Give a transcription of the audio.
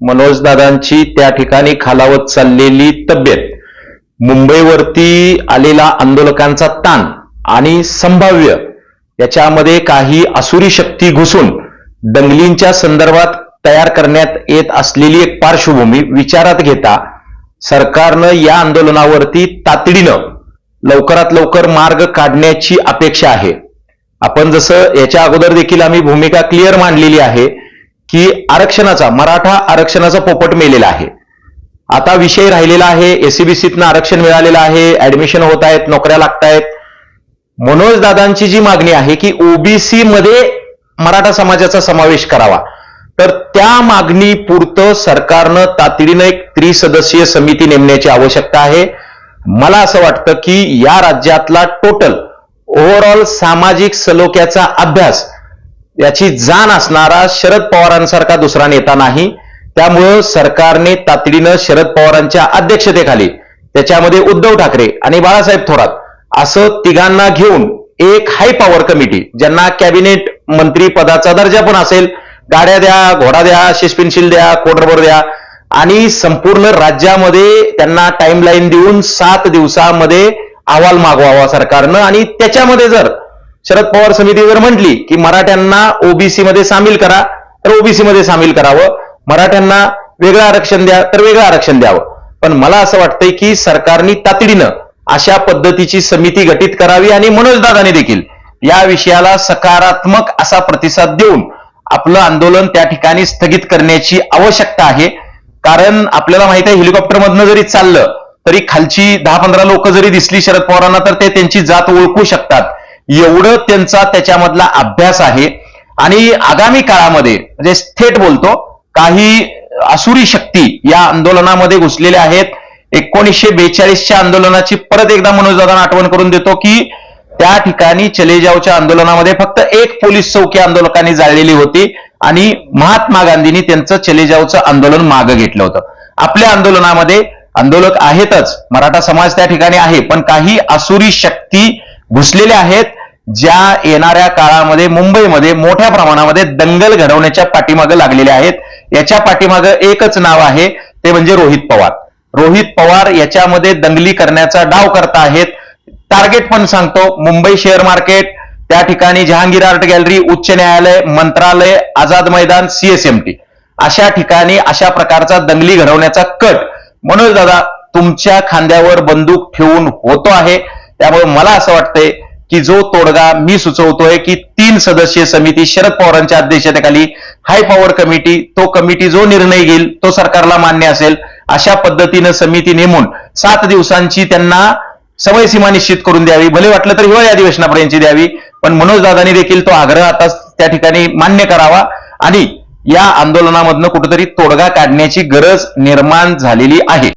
मनोजदादांची त्या ठिकाणी खालावत चाललेली तब्येत. मुंबईवरती आलेला आंदोलकांचा ताण आणि संभाव्य याच्यामध्ये काही असुरी शक्ती घुसून दंगलींच्या संदर्भात तयार करण्यात येत असलेली एक पार्श्वभूमी विचारात घेता सरकारनं या आंदोलनावरती तातडीनं लवकरात लवकर मार्ग काढण्याची अपेक्षा आहे. आपण जसं याच्या अगोदर देखील आम्ही भूमिका क्लिअर मांडलेली आहे की आरक्षणाचा मराठा आरक्षणाचा पोपट मेलेला आहे. आता विषय राहिलेला आहे एसीबीसीतनं आरक्षण मिळालेलं आहे ऍडमिशन होत आहेत नोकऱ्या लागत आहेत मनोज दादांची जी मागणी आहे की ओबीसी मध्ये मराठा समाजाचा समावेश करावा. तर त्या मागणी पुरतं सरकारनं तातडीनं एक त्रिसदस्यीय समिती नेमण्याची आवश्यकता आहे. मला असं वाटतं की या राज्यातला टोटल ओव्हरऑल सामाजिक सलोख्याचा अभ्यास याची जाण असणारा शरद पवारांसारखा दुसरा नेता नाही. त्यामुळं सरकारने तातडीनं शरद पवारांच्या अध्यक्षतेखाली त्याच्यामध्ये उद्धव ठाकरे आणि बाळासाहेब थोरात असं तिघांना घेऊन एक हाय पॉवर कमिटी ज्यांना कॅबिनेट मंत्री पदाचा दर्जा पण असेल गाड्या द्या घोडा द्या शिस्पिनशील द्या कोडरबर द्या आणि संपूर्ण राज्यामध्ये त्यांना टाइमलाईन देऊन सात दिवसामध्ये अहवाल मागवावा सरकारनं आणि त्याच्यामध्ये जर शरद पवार समिती जर म्हटली की मराठ्यांना ओबीसी मध्ये सामील करा तर ओबीसी मध्ये सामील करावं. मराठ्यांना वेगळं आरक्षण द्या तर वेगळं आरक्षण द्यावं. पण मला असं वाटतंय की सरकारने तातडीनं अशा पद्धतीची समिती गठीत करावी आणि मनोजदादाने देखील या विषयाला सकारात्मक असा प्रतिसाद देऊन आपलं आंदोलन त्या ठिकाणी स्थगित करण्याची आवश्यकता आहे. कारण आपल्याला माहीत आहे हेलिकॉप्टरमधनं जरी चाललं तरी खालची दहा पंधरा लोक जरी दिसली शरद पवारांना तर ते त्यांची जात ओळखू शकतात. एवढं त्यांचा त्याच्यामधला अभ्यास आहे. आणि आगामी काळामध्ये म्हणजे थेट बोलतो काही असुरी शक्ती या आंदोलनामध्ये घुसलेल्या आहेत. एकोणीसशे बेचाळीसच्या आंदोलनाची परत एकदा मनोजदादांना आठवण करून देतो की त्या ठिकाणी चलेजावच्या आंदोलनामध्ये फक्त एक पोलीस चौकी आंदोलकांनी जाळलेली होती आणि महात्मा गांधींनी त्यांचं चलेजावचं आंदोलन मागं घेतलं होतं. आपल्या आंदोलनामध्ये आंदोलक आहेतच. मराठा समाज त्या ठिकाणी आहे पण काही असुरी शक्ती घुसलेल्या आहेत. ज्या येणाऱ्या काळामध्ये मुंबईमध्ये मोठ्या प्रमाणामध्ये दंगल घडवण्याच्या पाठीमागं लागलेल्या आहेत. याच्या पाठीमागं एकच नाव आहे ते म्हणजे रोहित पवार. रोहित पवार याच्यामध्ये दंगली करण्याचा डाव करता आहेत. टार्गेट पण सांगतो मुंबई शेअर मार्केट त्या ठिकाणी जहांगीर आर्ट गॅलरी उच्च न्यायालय मंत्रालय आझाद मैदान सीएसएमटी अशा ठिकाणी अशा प्रकारचा दंगली घडवण्याचा कट. मनोज दादा तुमच्या खांद्यावर बंदूक ठेवून होतो आहे. त्यामुळे मला असं वाटतंय की जो तोडगा मी सुचवतोय की तीन सदस्यीय समिती शरद पवारांच्या अध्यक्षतेखाली हाय पॉवर कमिटी तो कमिटी जो निर्णय घेईल तो सरकारला मान्य असेल अशा पद्धतीनं समिती नेमून सात दिवसांची त्यांना समयसीमा निश्चित करून द्यावी. भले वाटलं तर हिवाळी अधिवेशनापर्यंतची द्यावी पण मनोजदादांनी देखील तो आग्रह आता त्या ठिकाणी मान्य करावा आणि या आंदोलनामधनं कुठेतरी तोडगा काढण्याची गरज निर्माण झालेली आहे.